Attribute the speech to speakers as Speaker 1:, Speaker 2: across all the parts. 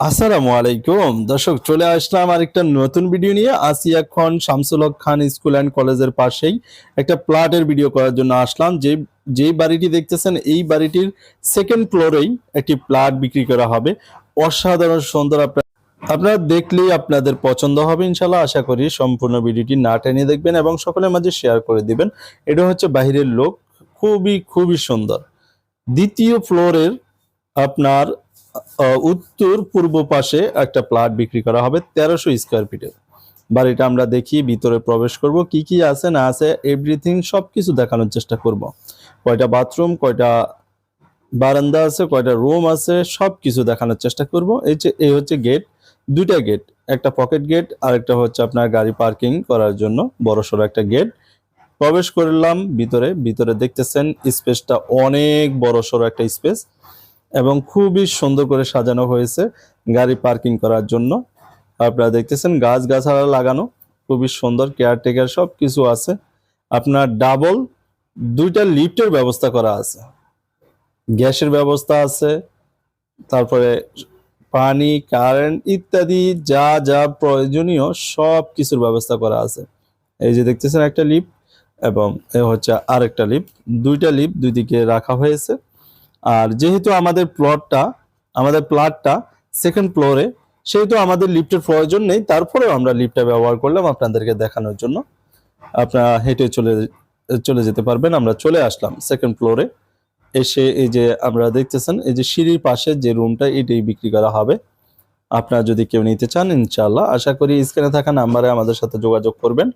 Speaker 1: আসসালামু আলাইকুম। দর্শক, চলে আসলাম আর একটা নতুন ভিডিও নিয়ে। আসিয়া খান শামসুল হক খান স্কুল অ্যান্ড কলেজের পাশেই একটা প্লাটের ভিডিও করার জন্য আসলাম। যে যেই বাড়িটি দেখতেছেন, এই বাড়িটির সেকেন্ড ফ্লোরেই একটি প্লাট বিক্রি করা হবে। অসাধারণ সুন্দর আপনার, আপনারা দেখলেই আপনাদের পছন্দ হবে ইনশাল্লাহ আশা করি সম্পূর্ণ ভিডিওটি না টেনে দেখবেন এবং সকলের মাঝে শেয়ার করে দিবেন। এটা হচ্ছে বাহিরের লোক। খুবই খুবই সুন্দর। দ্বিতীয় ফ্লোরের আপনার উত্তর পূর্ব পাশে একটা প্লাট বিক্রি করা হবে তেরোশো স্কোয়ার ফিটের। বাড়িটা আমরা দেখি, ভিতরে প্রবেশ করব, কি কি আছে, না আছে এভরিথিং সব কিছু দেখানোর চেষ্টা করব। কয়টা বাথরুম কয়টা বারান্দা আছে, কয়টা রুম আছে সব কিছু দেখানোর চেষ্টা করব। এই যে, এই হচ্ছে গেট দুইটা গেট একটা পকেট গেট আর একটা হচ্ছে আপনার গাড়ি পার্কিং করার জন্য, বড়সড় একটা গেট প্রবেশ করলাম ভিতরে ভিতরে দেখতেছেন স্পেসটা অনেক বড়সড় একটা স্পেস এবং খুবই সুন্দর করে সাজানো হয়েছে গাড়ি পার্কিং করার জন্য। আপনারা দেখতেছেন গাছ গাছালা লাগানো, খুবই সুন্দর কেয়ারটেকার সব কিছু আছে। আপনার ডাবল দুইটা লিফটের ব্যবস্থা করা আছে। গ্যাসের ব্যবস্থা আছে, তারপরে পানি, কারেন্ট ইত্যাদি যা যা প্রয়োজনীয় সব কিছুর ব্যবস্থা করা আছে। এই যে দেখতেছেন একটা লিফট এবং এ হচ্ছে আরেকটা লিফট। দুইটা লিফট দুই দিকে রাখা হয়েছে। আর যেহেতু আমাদের প্লটটা আমাদের প্লটটা সেকেন্ড ফ্লোরে সেহেতু আমাদের লিফটের প্রয়োজন নেই, তারপরেও আমরা লিফটটা ব্যবহার করলাম আপনাদেরকে দেখানোর জন্য। আপনারা হেঁটে চলে চলে যেতে পারবেন, আমরা চলে আসলাম সেকেন্ড ফ্লোরে এসে এই যে আমরা দেখতেছেন, এই যে সিঁড়ির পাশে যে রুমটা এটাই বিক্রি করা হবে। আপনারা যদি কেউ নিতে চান ইনশাল্লাহ আশা করি স্ক্রিনে থাকা নাম্বারে আমাদের সাথে যোগাযোগ করবেন।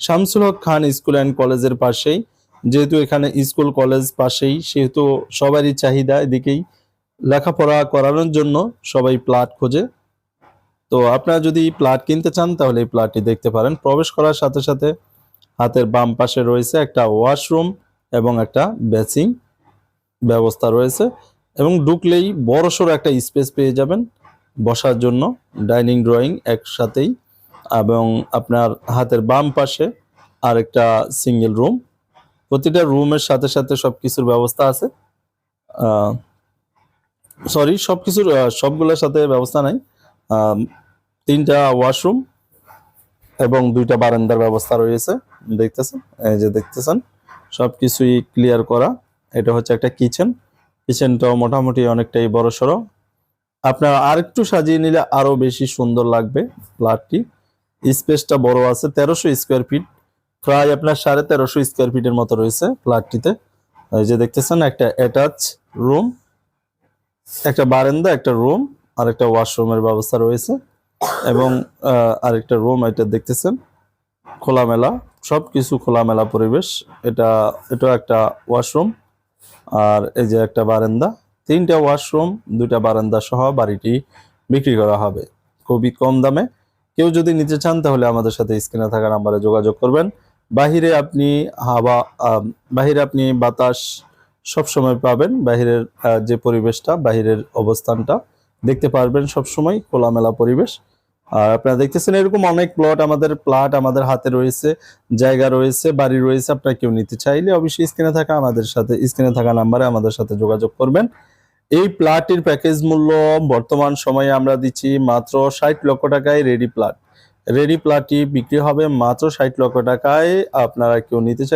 Speaker 1: শামসুল হক খান স্কুল অ্যান্ড কলেজের পাশেই যেহেতু এখানে স্কুল, কলেজ পাশেই, সেহেতু সবারই চাহিদা এদিকেই। লেখাপড়া করানোর জন্য সবাই প্লাট খোঁজে। তো আপনারা যদি প্লাট কিনতে চান, তাহলে এই প্লাটটি দেখতে পারেন। প্রবেশ করার সাথে সাথে হাতের বাম পাশে রয়েছে একটা ওয়াশরুম এবং একটা বেসিং ব্যবস্থা রয়েছে এবং ঢুকলেই বড়সড় একটা স্পেস পেয়ে যাবেন বসার জন্য ডাইনিং, ড্রয়িং একসাথেই এবং আপনার হাতের বাম পাশে আরেকটা সিঙ্গেল রুম। প্রতিটা রুমের সাথে সাথে সব কিছুর ব্যবস্থা আছে। সরি সব কিছুর সবগুলোর সাথে ব্যবস্থা নাই। তিনটা ওয়াশরুম এবং দুইটা বারান্দার ব্যবস্থা রয়েছে। দেখতেছেন? এই যে দেখতেছেন? সব কিছুই ক্লিয়ার করা। এটা হচ্ছে একটা কিচেন কিচেনটাও মোটামুটি অনেকটাই বড় সড়ো আপনার আরেকটু সাজিয়ে নিলে আরও বেশি সুন্দর লাগবে। ফ্ল্যাটটি। স্পেসটা বড় আছে, তেরোশো স্কোয়ার ফিট প্রায় আপনার সাড়ে তেরোশো স্কোয়ার ফিটের মতো রয়েছে ফ্ল্যাটটিতে। এই যে দেখতেছেন, একটা অ্যাটাচ রুম একটা বারান্দা, একটা রুম আর একটা ওয়াশরুমের ব্যবস্থা রয়েছে। এবং আরেকটা রুম এটা দেখতেছেন, খোলামেলা সব কিছু খোলামেলা পরিবেশ। এটা এটা একটা ওয়াশরুম আর এই যে একটা বারান্দা। তিনটা ওয়াশরুম দুইটা বারান্দা সহ বাড়িটি বিক্রি করা হবে। খুবই কম দামে। কেউ যদি নিতে চান তাহলে আমাদের সাথে স্ক্রিনে থাকা নাম্বারে যোগাযোগ করবেন। বাহিরে আপনি হাওয়া বাহিরে আপনি বাতাস সব সময় পাবেন। বাহিরের যে পরিবেশটা, বাহিরের অবস্থানটা দেখতে পারবেন সব সময়, খোলামেলা পরিবেশ। আর আপনারা দেখতেছেন এরকম অনেক প্লট আমাদের প্লট আমাদের হাতে রয়েছে, জায়গা রয়েছে, বাড়ি রয়েছে। আপনারা কেউ নিতে চাইলে অবশ্যই স্ক্রিনে থাকা আমাদের সাথে, স্ক্রিনে থাকা নাম্বারে আমাদের সাথে যোগাযোগ করবেন। এই প্লাটটির প্যাকেজ মূল্য বর্তমান সময়ে আমরা দিচ্ছি মাত্র ষাট লক্ষ টাকায় রেডি প্লাট রেডি প্লাটটি বিক্রি হবে মাত্র ষাট লক্ষ টাকায়। আপনারা কেউ নিতে চাই